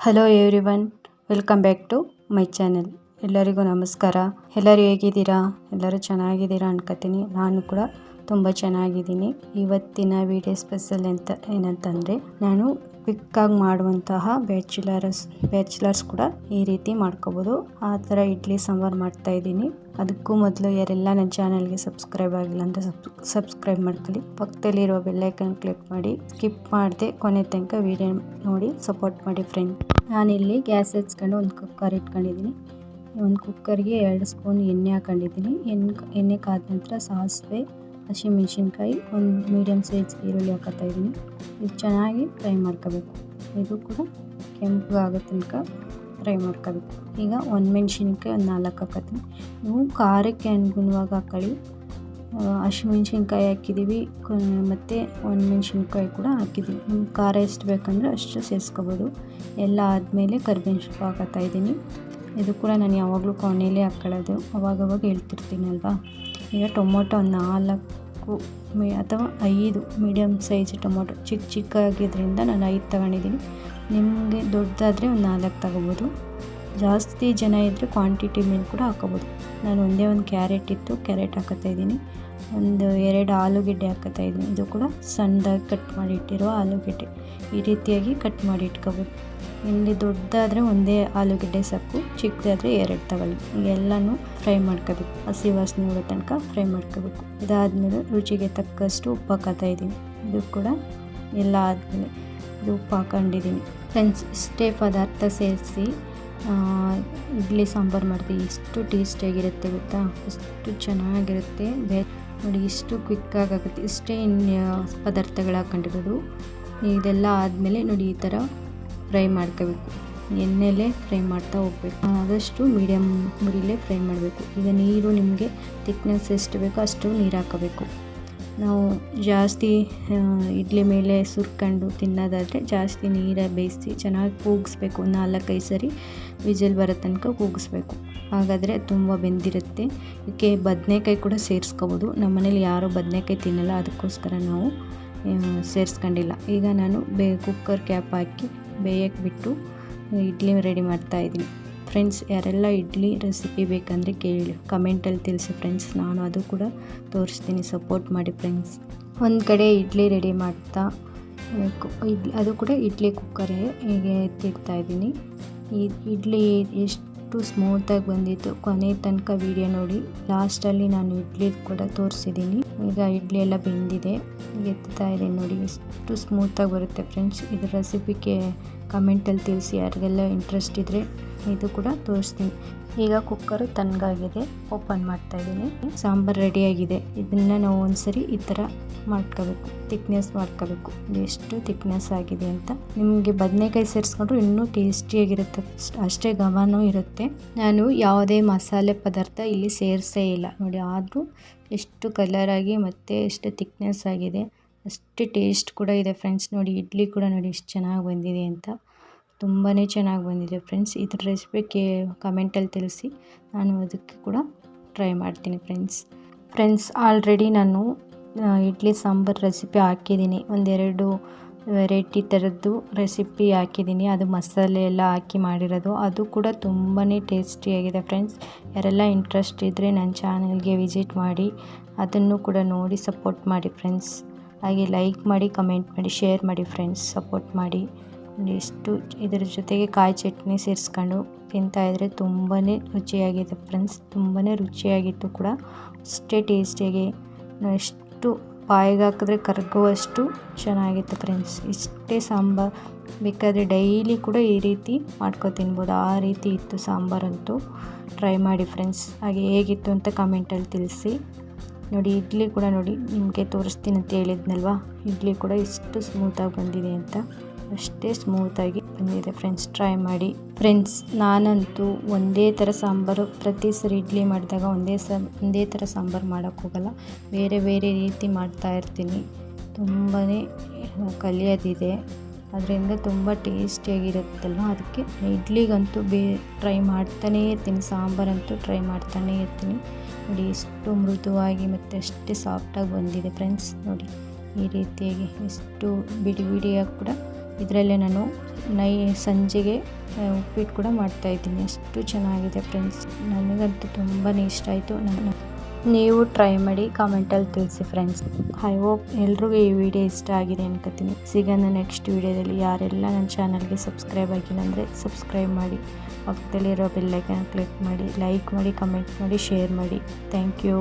Hello everyone welcome back to my channel ಎಲ್ಲರಿಗೂ ನಮಸ್ಕಾರ. ಎಲ್ಲರೂ ಹೇಗಿದ್ದೀರಾ? ಎಲ್ಲರೂ ಚೆನ್ನಾಗಿದ್ದೀರಾ ಅನ್ಕೋತೀನಿ. ನಾನು ಕೂಡ ತುಂಬ ಚೆನ್ನಾಗಿದ್ದೀನಿ. ಇವತ್ತಿನ ವಿಡಿಯೋ ಸ್ಪೆಷಲ್ ಅಂತ ಏನಂತಂದರೆ, ನಾನು ಕ್ವಿಕ್ಕಾಗಿ ಮಾಡುವಂತಹ ಬ್ಯಾಚುಲರ್ಸ್ ಬ್ಯಾಚುಲರ್ಸ್ ಕೂಡ ಈ ರೀತಿ ಮಾಡ್ಕೋಬೋದು. ಆ ಥರ ಇಡ್ಲಿ ಸಾಂಬಾರು ಮಾಡ್ತಾ ಇದ್ದೀನಿ. ಅದಕ್ಕೂ ಮೊದಲು ಯಾರೆಲ್ಲ ನನ್ನ ಚಾನಲ್ಗೆ ಸಬ್ಸ್ಕ್ರೈಬ್ ಆಗಿಲ್ಲ ಅಂದರೆ ಸಬ್ಸ್ಕ್ರೈಬ್ ಮಾಡ್ಕೊಳ್ಳಿ. ಪಕ್ಕದಲ್ಲಿರುವ ಬೆಲ್ಲೈಕನ್ ಕ್ಲಿಕ್ ಮಾಡಿ ಸ್ಕಿಪ್ ಮಾಡದೆ ಕೊನೆ ತನಕ ವಿಡಿಯೋ ನೋಡಿ ಸಪೋರ್ಟ್ ಮಾಡಿ ಫ್ರೆಂಡ್ ನಾನಿಲ್ಲಿ ಗ್ಯಾಸ್ ಹಚ್ಕೊಂಡು ಒಂದು ಕುಕ್ಕರ್ ಇಟ್ಕೊಂಡಿದ್ದೀನಿ. ಒಂದು ಕುಕ್ಕರ್ಗೆ ಎರಡು ಸ್ಪೂನ್ ಎಣ್ಣೆ ಹಾಕೊಂಡಿದ್ದೀನಿ. ಎಣ್ಣೆ ಎಣ್ಣೆ ಕಾದ ನಂತರ ಸಾಸಿವೆ ಹಸಿಮೆಣ್ಸಿನ್ಕಾಯಿ ಒಂದು ಮೀಡಿಯಮ್ ಸೈಜ್ ಈರುಳ್ಳಿ ಹಾಕೋತಾ ಇದ್ದೀನಿ. ಇದು ಚೆನ್ನಾಗಿ ಫ್ರೈ ಮಾಡ್ಕೋಬೇಕು. ಇದು ಕೂಡ ಕೆಂಪು ತನಕ ಫ್ರೈ ಮಾಡ್ಕೋಬೇಕು. ಈಗ ಒಂದು ಮೆಣಸಿನ್ಕಾಯಿ ಒಂದು ನಾಲ್ಕು ಹಾಕತ್ತೀನಿ. ನೀವು ಖಾರಕ್ಕೆ ಅನುಗುಣವಾಗಿ ಹಾಕೊಳ್ಳಿ. ಹಸಿಮೆಣ್ಸಿನ್ಕಾಯಿ ಹಾಕಿದ್ದೀವಿ. ಮತ್ತು ಒಂದು ಮೆಣಸಿನ್ಕಾಯಿ ಕೂಡ ಹಾಕಿದ್ದೀವಿ. ನಿಮ್ಗೆ ಖಾರ ಎಷ್ಟು ಬೇಕಂದರೆ ಅಷ್ಟು ಸೇರಿಸ್ಕೋಬೋದು ಎಲ್ಲ ಆದಮೇಲೆ ಕರಿಬೇವಿನ ಸೊಪ್ಪು ಹಾಕತ್ತಾ ಇದ್ದೀನಿ. ಇದು ಕೂಡ ನಾನು ಯಾವಾಗಲೂ ಕೊನೆಯಲ್ಲೇ ಹಾಕ್ಕೊಳ್ಳೋದು ಅವಾಗವಾಗ ಹೇಳ್ತಿರ್ತೀನಲ್ವಾ ಈಗ ಟೊಮೊಟೊ ನಾಲ್ಕು ಮೀ ಅಥವಾ ಐದು ಮೀಡಿಯಮ್ ಸೈಜ್ ಟೊಮೊಟೊ ಚಿಕ್ಕ ಚಿಕ್ಕ ಆಗಿದ್ದರಿಂದ ನಾನು ಐದು ತಗೊಂಡಿದ್ದೀನಿ. ನಿಮಗೆ ದೊಡ್ಡದಾದರೆ ಒಂದು ನಾಲ್ಕು ತಗೋಬೋದು. ಜಾಸ್ತಿ ಜನ ಇದ್ದರೆ ಕ್ವಾಂಟಿಟಿ ಮೇಲೆ ಕೂಡ ಹಾಕೋಬೋದು ನಾನು ಒಂದೇ ಒಂದು ಕ್ಯಾರೆಟ್ ಇತ್ತು ಕ್ಯಾರೆಟ್ ಹಾಕೋತಾ ಇದ್ದೀನಿ. ಒಂದು ಎರಡು ಆಲೂಗೆಡ್ಡೆ ಹಾಕೋತಾ ಇದ್ದೀನಿ. ಇದು ಕೂಡ ಸಣ್ಣದಾಗಿ ಕಟ್ ಮಾಡಿ ಇಟ್ಟಿರೋ ಆಲೂಗೆಡ್ಡೆ. ಈ ರೀತಿಯಾಗಿ ಕಟ್ ಮಾಡಿ ಇಟ್ಕೋಬೋದು. ಇಲ್ಲಿ ದೊಡ್ಡದಾದರೆ ಒಂದೇ ಆಲೂಗೆಡ್ಡೆ ಸಾಕು, ಚಿಕ್ಕದಾದರೆ ಎರಡು ತಗೊಳ್ಳಿ. ಎಲ್ಲನೂ ಫ್ರೈ ಮಾಡ್ಕೋಬೇಕು. ಹಸಿ ವಾಸನೆ ನೋಡೋ ತನಕ ಫ್ರೈ ಮಾಡ್ಕೋಬೇಕು. ಇದಾದಮೇಲೆ ರುಚಿಗೆ ತಕ್ಕಷ್ಟು ಉಪ್ಪು ಹಾಕೋತಾ ಇದ್ದೀನಿ. ಇದು ಕೂಡ ಎಲ್ಲ ಆದಮೇಲೆ ಇದು ಉಪ್ಪು ಹಾಕೊಂಡಿದ್ದೀನಿ. ಫ್ರೆಂಡ್ಸ್, ಇಷ್ಟೇ ಪದಾರ್ಥ ಸೇರಿಸಿ ಇಡ್ಲಿ ಸಾಂಬಾರು ಮಾಡ್ತೀವಿ ಎಷ್ಟು ಟೇಸ್ಟಿಯಾಗಿರುತ್ತೆ ಗೊತ್ತಾ? ಎಷ್ಟು ಚೆನ್ನಾಗಿರುತ್ತೆ. ಬೇ, ನೋಡಿ, ಇಷ್ಟು ಕ್ವಿಕ್ಕಾಗಿ ಆಗುತ್ತೆ ಇಷ್ಟೇ ಪದಾರ್ಥಗಳು ಹಾಕೊಂಡಿರೋದು. ಇದೆಲ್ಲ ಆದಮೇಲೆ ನೋಡಿ, ಈ ಥರ ಫ್ರೈ ಮಾಡ್ಕೋಬೇಕು. ಎಣ್ಣೆಲೆ ಫ್ರೈ ಮಾಡ್ತಾ ಹೋಗ್ಬೇಕು. ಆದಷ್ಟು ಮೀಡಿಯಮ್ ಮುರಿಲೇ ಫ್ರೈ ಮಾಡಬೇಕು. ಈಗ ನೀರು ನಿಮಗೆ ತಿಕ್ನೆಸ್ ಎಷ್ಟು ಬೇಕೋ ಅಷ್ಟು ನೀರು ಹಾಕೋಬೇಕು. ನಾವು ಜಾಸ್ತಿ ಇಡ್ಲಿ ಮೇಲೆ ಸುರ್ಕೊಂಡು ತಿನ್ನೋದಾದರೆ ಜಾಸ್ತಿ ನೀರ ಬೇಯಿಸಿ ಚೆನ್ನಾಗಿ ಕೂಗಿಸ್ಬೇಕು. ನಾಲ್ಕೈದು ಸರಿ ವಿಜಲ್ ಬರೋ ತನಕ ಕೂಗಿಸ್ಬೇಕು. ಹಾಗಾದರೆ ತುಂಬ ಬೆಂದಿರುತ್ತೆ. ಇದಕ್ಕೆ ಬದನೆಕಾಯಿ ಕೂಡ ಸೇರಿಸ್ಕೋಬೋದು. ನಮ್ಮ ಮನೇಲಿ ಯಾರೂ ಬದನೆಕಾಯಿ ತಿನ್ನಲ್ಲ. ಅದಕ್ಕೋಸ್ಕರ ನಾವು ಸೇರಿಸ್ಕೊಂಡಿಲ್ಲ. ಈಗ ನಾನು ಬೇ ಕುಕ್ಕರ್ ಕ್ಯಾಪ್ ಹಾಕಿ ಬೇಯಕ್ಕೆ ಬಿಟ್ಟು ಇಡ್ಲಿ ರೆಡಿ ಮಾಡ್ತಾ ಇದ್ದೀನಿ. ಫ್ರೆಂಡ್ಸ್, ಯಾರೆಲ್ಲ ಇಡ್ಲಿ ರೆಸಿಪಿ ಬೇಕಂದರೆ ಕೇಳಿ. ಕಮೆಂಟಲ್ಲಿ ತಿಳಿಸಿ ಫ್ರೆಂಡ್ಸ್, ನಾನು ಅದು ಕೂಡ ತೋರಿಸ್ತೀನಿ. ಸಪೋರ್ಟ್ ಮಾಡಿ ಫ್ರೆಂಡ್ಸ್. ಒಂದು ಕಡೆ ಇಡ್ಲಿ ರೆಡಿ ಮಾಡ್ತಾ, ಇಡ್ಲಿ, ಅದು ಕೂಡ ಇಡ್ಲಿ ಕುಕ್ಕರೇ ಹೀಗೆ ಎತ್ತಿಡ್ತಾ ಇದ್ದೀನಿ. ಇಡ್ಲಿ ಎಷ್ಟು ಸ್ಮೂತಾಗಿ ಬಂದಿತ್ತು. ಕೊನೆ ತನಕ ವಿಡಿಯೋ ನೋಡಿ. ಲಾಸ್ಟಲ್ಲಿ ನಾನು ಇಡ್ಲಿ ಕೂಡ ತೋರಿಸಿದ್ದೀನಿ. ಈಗ ಇಡ್ಲಿ ಎಲ್ಲ ಬೆಂದಿದೆ. ಎತ್ತಾ ಇದೆ ನೋಡಿ. ಎಷ್ಟು ಸ್ಮೂತಾಗಿ ಬರುತ್ತೆ ಫ್ರೆಂಡ್ಸ್. ಇದು ರೆಸಿಪಿಗೆ ಕಮೆಂಟಲ್ಲಿ ತಿಳಿಸಿ ಯಾರಿಗೆಲ್ಲ ಇಂಟ್ರೆಸ್ಟ್ ಇದ್ದರೆ ಇದು ಕೂಡ ತೋರಿಸ್ತೀನಿ. ಈಗ ಕುಕ್ಕರು ತಣ್ಣಗಾಗಿದೆ ಓಪನ್ ಮಾಡ್ತಾ ಇದ್ದೀನಿ. ಸಾಂಬಾರು ರೆಡಿಯಾಗಿದೆ ಇದನ್ನು ನಾವು ಒಂದ್ಸರಿ ಈ ಥರ ಮಾಡ್ಕೋಬೇಕು. ಥಿಕ್ನೆಸ್ ಮಾಡ್ಕೋಬೇಕು. ಎಷ್ಟು ತಿಕ್ನೆಸ್ ಆಗಿದೆ ಅಂತ. ನಿಮಗೆ ಬದನೆಕಾಯಿ ಸೇರಿಸ್ಕೊಂಡ್ರು ಇನ್ನೂ ಟೇಸ್ಟಿಯಾಗಿರುತ್ತೆ ಅಷ್ಟೇ ಘಮನೂ ಇರುತ್ತೆ. ನಾನು ಯಾವುದೇ ಮಸಾಲೆ ಪದಾರ್ಥ ಇಲ್ಲಿ ಸೇರಿಸೇ ಇಲ್ಲ. ನೋಡಿ, ಆದರೂ ಎಷ್ಟು ಕಲರಾಗಿ ಮತ್ತು ಎಷ್ಟು ತಿಕ್ನೆಸ್ ಆಗಿದೆ. ಅಷ್ಟೇ ಟೇಸ್ಟ್ ಕೂಡ ಇದೆ ಫ್ರೆಂಡ್ಸ್ ನೋಡಿ, ಇಡ್ಲಿ ಕೂಡ ನೋಡಿ ಎಷ್ಟು ಚೆನ್ನಾಗಿ ಬಂದಿದೆ ಅಂತ. ತುಂಬಾ ಚೆನ್ನಾಗಿ ಬಂದಿದೆ ಫ್ರೆಂಡ್ಸ್. ಇದ್ರ ರೆಸಿಪಿ ಕೇ ಕಮೆಂಟಲ್ಲಿ ತಿಳಿಸಿ. ನಾನು ಅದಕ್ಕೆ ಕೂಡ ಟ್ರೈ ಮಾಡ್ತೀನಿ ಫ್ರೆಂಡ್ಸ್. ಫ್ರೆಂಡ್ಸ್ ಆಲ್ರೆಡಿ ನಾನು ಇಡ್ಲಿ ಸಾಂಬಾರು ರೆಸಿಪಿ ಹಾಕಿದ್ದೀನಿ. ಒಂದೆರಡು ವೆರೈಟಿ ಥರದ್ದು ರೆಸಿಪಿ ಹಾಕಿದ್ದೀನಿ. ಅದು ಮಸಾಲೆ ಎಲ್ಲ ಹಾಕಿ ಮಾಡಿರೋದು. ಅದು ಕೂಡ ತುಂಬಾ ಟೇಸ್ಟಿಯಾಗಿದೆ ಫ್ರೆಂಡ್ಸ್. ಯಾರೆಲ್ಲ ಇಂಟ್ರೆಸ್ಟ್ ಇದ್ದರೆ ನನ್ನ ಚಾನಲ್ಗೆ ವಿಸಿಟ್ ಮಾಡಿ, ಅದನ್ನು ಕೂಡ ನೋಡಿ ಸಪೋರ್ಟ್ ಮಾಡಿ ಫ್ರೆಂಡ್ಸ್. ಹಾಗೆ ಲೈಕ್ ಮಾಡಿ ಕಮೆಂಟ್ ಮಾಡಿ ಶೇರ್ ಮಾಡಿ ಫ್ರೆಂಡ್ಸ್ ಸಪೋರ್ಟ್ ಮಾಡಿ. ಎಷ್ಟು ಇದರ ಜೊತೆಗೆ ಕಾಯಿ ಚಟ್ನಿ ಸೇರಿಸ್ಕೊಂಡು ತಿಂತಾಯಿದ್ರೆ ತುಂಬಾ ರುಚಿಯಾಗಿದೆ ಫ್ರೆಂಡ್ಸ್ ತುಂಬಾ ರುಚಿಯಾಗಿತ್ತು ಕೂಡ. ಅಷ್ಟೇ ಟೇಸ್ಟಿಯಾಗಿ ಎಷ್ಟು ಬಾಯಿಗೆ ಹಾಕಿದ್ರೆ ಕರಗುವಷ್ಟು ಚೆನ್ನಾಗಿತ್ತು ಫ್ರೆಂಡ್ಸ್ ಇಷ್ಟೇ ಸಾಂಬಾರು, ಬೇಕಾದರೆ ಡೈಲಿ ಕೂಡ ಈ ರೀತಿ ಮಾಡ್ಕೊ ತಿನ್ಬೋದು. ಆ ರೀತಿ ಇತ್ತು ಸಾಂಬಾರಂತೂ. ಟ್ರೈ ಮಾಡಿ ಫ್ರೆಂಡ್ಸ್ ಹಾಗೆ ಹೇಗಿತ್ತು ಅಂತ ಕಮೆಂಟಲ್ಲಿ ತಿಳಿಸಿ. ನೋಡಿ, ಇಡ್ಲಿ ಕೂಡ ನೋಡಿ, ನಿಮಗೆ ತೋರಿಸ್ತೀನಿ ಅಂತ ಹೇಳಿದ್ನಲ್ವಾ? ಇಡ್ಲಿ ಕೂಡ ಎಷ್ಟು ಸ್ಮೂತಾಗಿ ಬಂದಿದೆ ಅಂತ. ಅಷ್ಟೇ ಸ್ಮೂತಾಗಿ ಬಂದಿದೆ ಫ್ರೆಂಡ್ಸ್ ಟ್ರೈ ಮಾಡಿ. ಫ್ರೆಂಡ್ಸ್ ನಾನಂತೂ ಒಂದೇ ಥರ ಸಾಂಬಾರು ಪ್ರತಿ ಸರಿ ಇಡ್ಲಿ ಮಾಡಿದಾಗ ಒಂದೇ ಸ, ಒಂದೇ ಥರ ಸಾಂಬಾರು ಮಾಡೋಕ್ಕೋಗಲ್ಲ ಬೇರೆ ಬೇರೆ ರೀತಿ ಮಾಡ್ತಾ ಇರ್ತೀನಿ. ತುಂಬಾ ಕಲಿಯೋದಿದೆ. ಅದರಿಂದ ತುಂಬ ಟೇಸ್ಟಿಯಾಗಿರುತ್ತಲ್ವ? ಅದಕ್ಕೆ ಇಡ್ಲಿಗಂತೂ ಬೇ ಟ್ರೈ ಮಾಡ್ತಾನೇ ಇರ್ತೀನಿ. ಸಾಂಬಾರಂತೂ ಟ್ರೈ ಮಾಡ್ತಾನೇ ಇರ್ತೀನಿ. ನೋಡಿ, ಎಷ್ಟು ಮೃದುವಾಗಿ ಮತ್ತು ಅಷ್ಟೇ ಸಾಫ್ಟಾಗಿ ಬಂದಿದೆ ಫ್ರೆಂಡ್ಸ್ ನೋಡಿ, ಈ ರೀತಿಯಾಗಿ ಎಷ್ಟು ಬಿಡಿ ಬಿಡಿಯಾಗಿ ಕೂಡ ಇದರಲ್ಲೇ ನಾನು ನೈ, ಸಂಜೆಗೆ ಉಪ್ಪಿಟ್ಟು ಕೂಡ ಮಾಡ್ತಾಯಿದ್ದೀನಿ ಅಷ್ಟು ಚೆನ್ನಾಗಿದೆ ಫ್ರೆಂಡ್ಸ್ ನನಗಂತೂ ತುಂಬಾ ಇಷ್ಟ ಆಯಿತು. ನಾನು ನೀವು ಟ್ರೈ ಮಾಡಿ ಕಾಮೆಂಟಲ್ಲಿ ತಿಳಿಸಿ ಫ್ರೆಂಡ್ಸ್ ಐ ಹೋಪ್ ಎಲ್ರಿಗೂ ಈ ವಿಡಿಯೋ ಇಷ್ಟ ಆಗಿದೆ ಅನ್ಕೋತೀನಿ. ಸಿಗೋಣ ನೆಕ್ಸ್ಟ್ ವಿಡಿಯೋದಲ್ಲಿ ಯಾರೆಲ್ಲ ನನ್ನ ಚಾನಲ್ಗೆ ಸಬ್ಸ್ಕ್ರೈಬ್ ಆಗಿಲ್ಲ ಅಂದರೆ ಸಬ್ಸ್ಕ್ರೈಬ್ ಮಾಡಿ. ಪಕ್ಕದಲ್ಲಿರೋ ಬೆಲ್ಲೈಕನ್ ಕ್ಲಿಕ್ ಮಾಡಿ ಲೈಕ್ ಮಾಡಿ ಕಮೆಂಟ್ ಮಾಡಿ ಶೇರ್ ಮಾಡಿ. Thank you